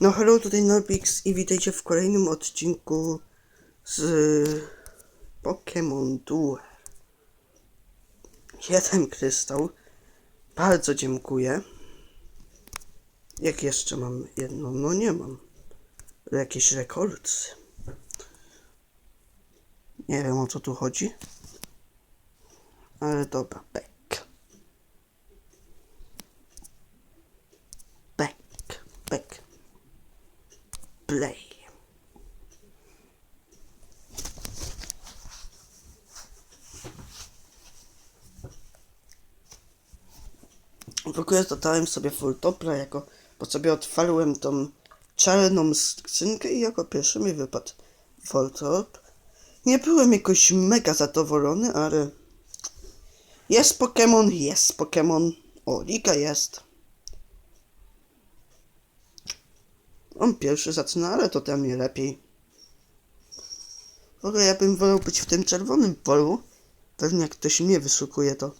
No hello, tutaj Norbix i witajcie w kolejnym odcinku z Pokémon Duel. Jeden krystał. Bardzo dziękuję. Jak jeszcze mam jedną? No nie mam. Jakieś rekordy. Nie wiem o co tu chodzi. Ale dobra, back. Ogóle dodałem sobie full topla jako, bo sobie otwarłem tą czarną skrzynkę i jako pierwszy mi wypadł Voltop. Nie byłem jakoś mega zadowolony, ale jest Pokémon, jest Pokémon. O, Liga jest. On pierwszy zaczyna, ale to dla mnie lepiej. W ogóle ja bym wolał być w tym czerwonym polu. Pewnie jak ktoś mnie wyszukuje, to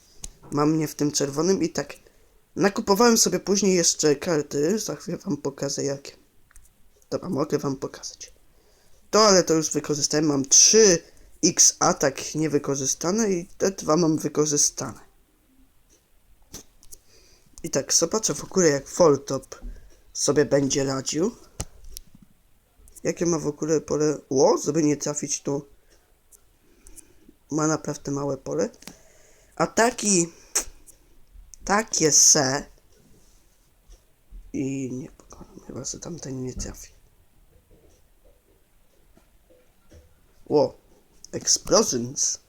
mam mnie w tym czerwonym i tak. Nakupowałem sobie później jeszcze karty. Za chwilę wam pokażę jakie. Dobra, mogę wam pokazać. To, ale to już wykorzystałem. Mam 3 X atak niewykorzystane i te dwa mam wykorzystane. I tak, zobaczę w ogóle jak Voltop sobie będzie radził. Jakie ma w ogóle pole? Ło, żeby nie trafić tu. Ma naprawdę małe pole. A taki... Takie se. I nie pokonam. Chyba, że tamten nie trafi. Ło. Explosions.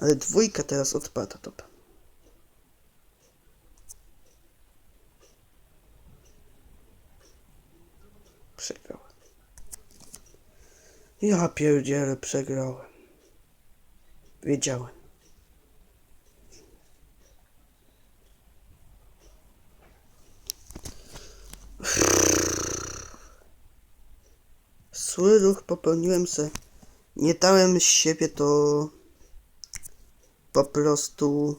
Ale dwójka teraz odpada, dobra. Przegrałem. Ja pierdzielę, przegrałem. Wiedziałem. Zły ruch popełniłem se. Nie dałem z siebie to po prostu.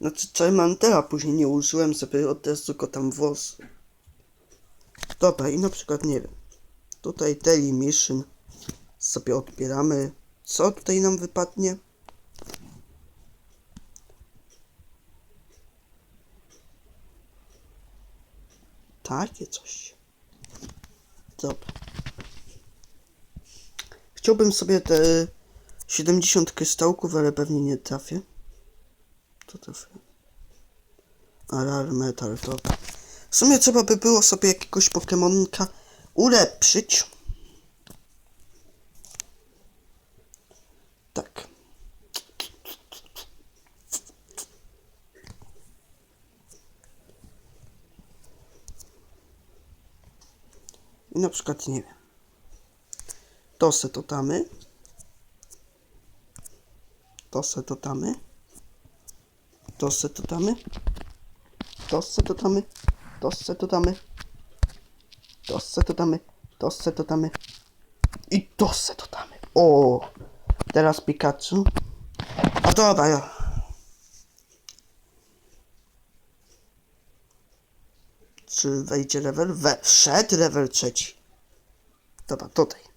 Znaczy Charmantera później nie użyłem sobie od razu go tam włos. Dobra, i na przykład nie wiem. Tutaj Daily Mission sobie odbieramy. Co tutaj nam wypadnie? Takie coś. Dobra. Chciałbym sobie te 70 kryształków, ale pewnie nie trafię. To trafię. Alar Metal, dobra. W sumie trzeba by było sobie jakiegoś Pokemonka ulepszyć. Tak. I na przykład nie wiem. To se to damy. To se to damy. To se to damy. To se to damy. To se to damy. To se to damy. To se to damy. I to se to damy. O! Teraz Pikachu. A dobra, ja. Czy wejdzie level? We, wszedł level trzeci. Dobra, tutaj.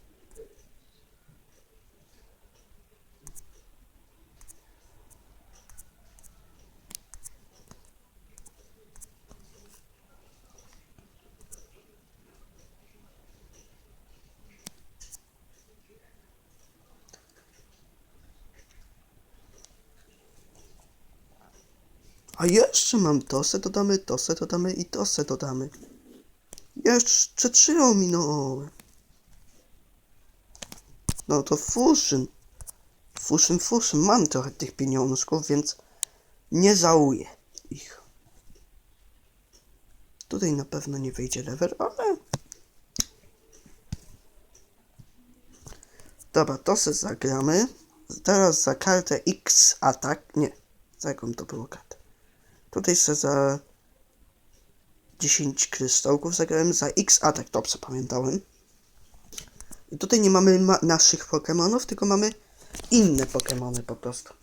A jeszcze mam to se dodamy, to se dodamy i to se dodamy. Jeszcze trzy ominąłem. No to fuszyn. Fuszyn, fuszyn. Mam trochę tych pieniążków, więc nie żałuję ich. Tutaj na pewno nie wyjdzie level, ale... Dobra, to se zagramy. Teraz za kartę X atak. Nie, za jaką to było kartę? Tutaj se za 10 kryształków zagrałem za X atak, dobrze pamiętałem. I tutaj nie mamy ma naszych Pokémonów, tylko mamy inne Pokémony po prostu.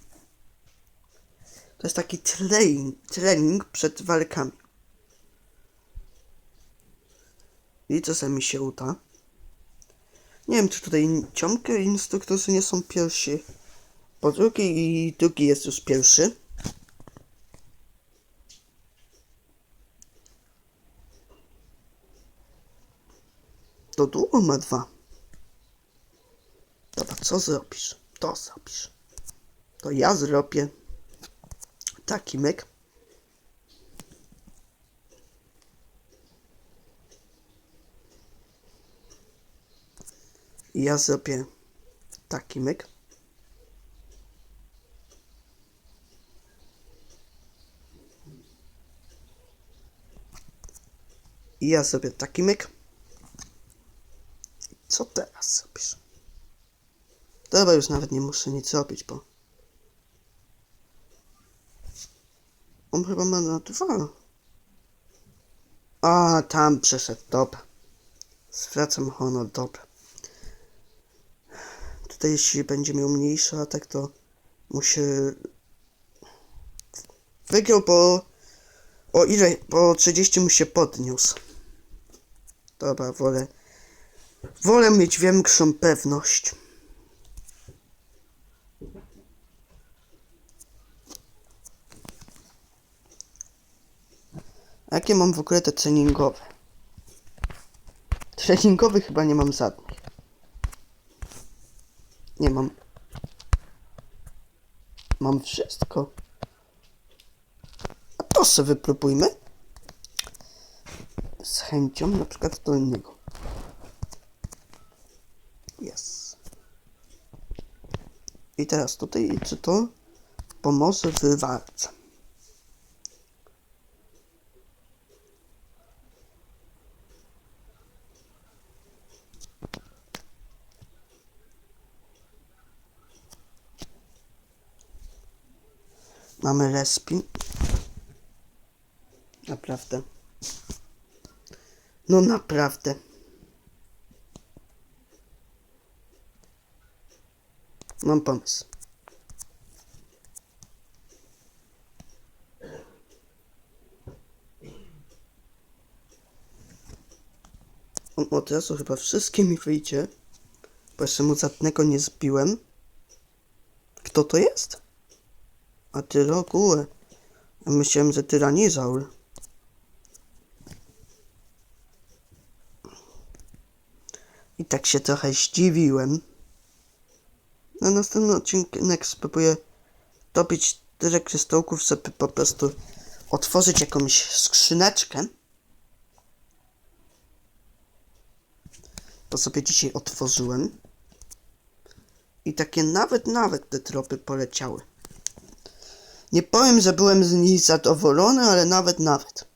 To jest taki trening, trening przed walkami. I czasem mi się uda. Nie wiem, czy tutaj ciągle instruktorzy nie są pierwsi. Po drugi i drugi jest już pierwszy. To długo ma dwa. Dobra, co zrobisz? To zrobisz. To ja zrobię taki myk. I ja zrobię taki myk. I ja zrobię taki myk. Co teraz zrobisz? Dobra, już nawet nie muszę nic robić, bo... On chyba ma na dwa. A, tam przeszedł, dobra. Zwracam honor, dobra. Tutaj jeśli będzie miał mniejszy atak, to musi... Wygrał po... O ile? Po 30 mu się podniósł. Dobra, wolę... Wolę mieć większą pewność. Jakie mam w ogóle te treningowe? Treningowych chyba nie mam żadnych. Nie mam. Mam wszystko. A to sobie wypróbujmy. Z chęcią na przykład do innego. Jest. I teraz tutaj, czy to pomoże w walce? Mamy respin. Naprawdę. No naprawdę. Mam pomysł. On od razu chyba wszystkie mi wyjdzie. Bo jeszcze mu żadnego nie zbiłem. Kto to jest? A ty Rogue. Ja myślałem, że tyranizaur. I tak się trochę zdziwiłem. Na następny odcinek spróbuję dobić tyle kryształków, żeby po prostu otworzyć jakąś skrzyneczkę. To sobie dzisiaj otworzyłem. I takie nawet, nawet te tropy poleciały. Nie powiem, że byłem z nich zadowolony, ale nawet, nawet.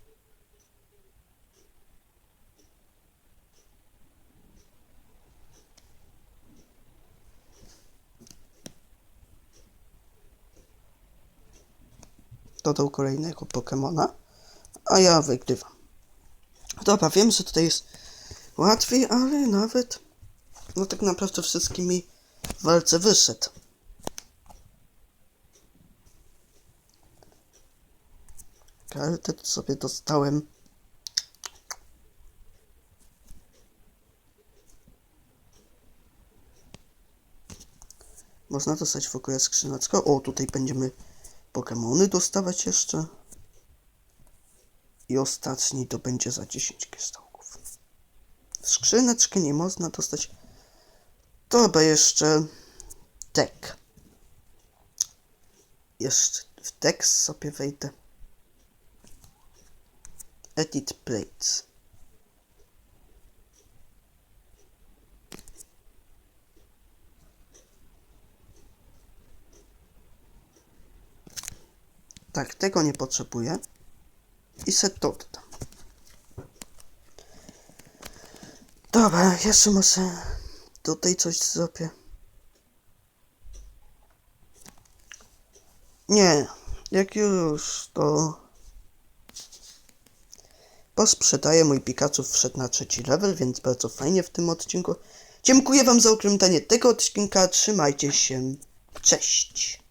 Dodał kolejnego Pokemona, a ja wygrywam. Dobra, wiem, że tutaj jest łatwiej, ale nawet, no tak naprawdę wszystkimi w walce wyszedł. Kartę sobie dostałem. Można dostać w ogóle skrzyneczkę. O, tutaj będziemy Pokemony dostawać jeszcze. I ostatni to będzie za 10 kryształków. Skrzyneczkę nie można dostać. Dobra, jeszcze tek. Jeszcze w tekst sobie wejdę. Edit plates. Tak, tego nie potrzebuję. I set to oddam. Dobra, jeszcze może tutaj coś zrobię. Nie, jak już to posprzedaję. Mój Pikachu wszedł na trzeci level, więc bardzo fajnie w tym odcinku. Dziękuję wam za oglądanie tego odcinka. Trzymajcie się. Cześć.